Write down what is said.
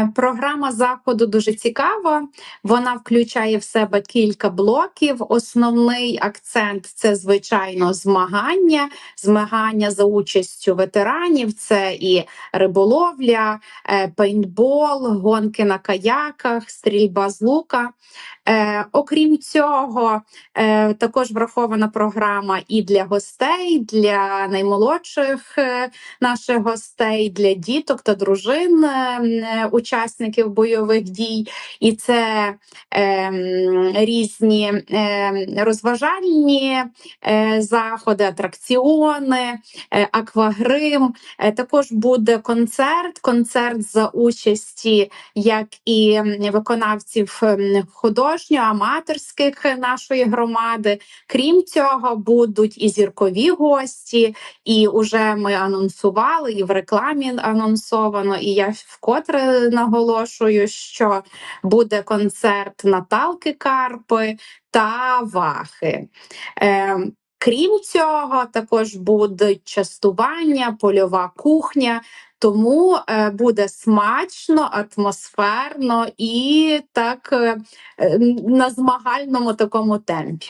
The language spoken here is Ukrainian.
Е, Програма заходу дуже цікава. Вона включає в себе кілька блоків. Основний акцент це звичайно змагання, змагання за участю ветеранів. Це і риболовля, е, пейнтбол, гонки на каяках, стрільба з лука. Е, окрім цього, також врахована програма і для гостей, для наймолодших наших гостей, для діток та дружин, учасників бойових дій. І це е, різні е, розважальні е, заходи, атракціони, е, аквагрим. Е, також буде концерт, концерт за участі як і виконавців художньо-аматорських е, нашої громади. Крім цього, будуть і зіркові гості, і вже ми анонсували, і в рекламі анонсовано. І я вкотре наголошую, що буде концерт Наталки Карпи та Вахи. Е, Крім цього, також будуть частування, польова кухня. Тому е, буде смачно, атмосферно і так е, на змагальному такому темпі.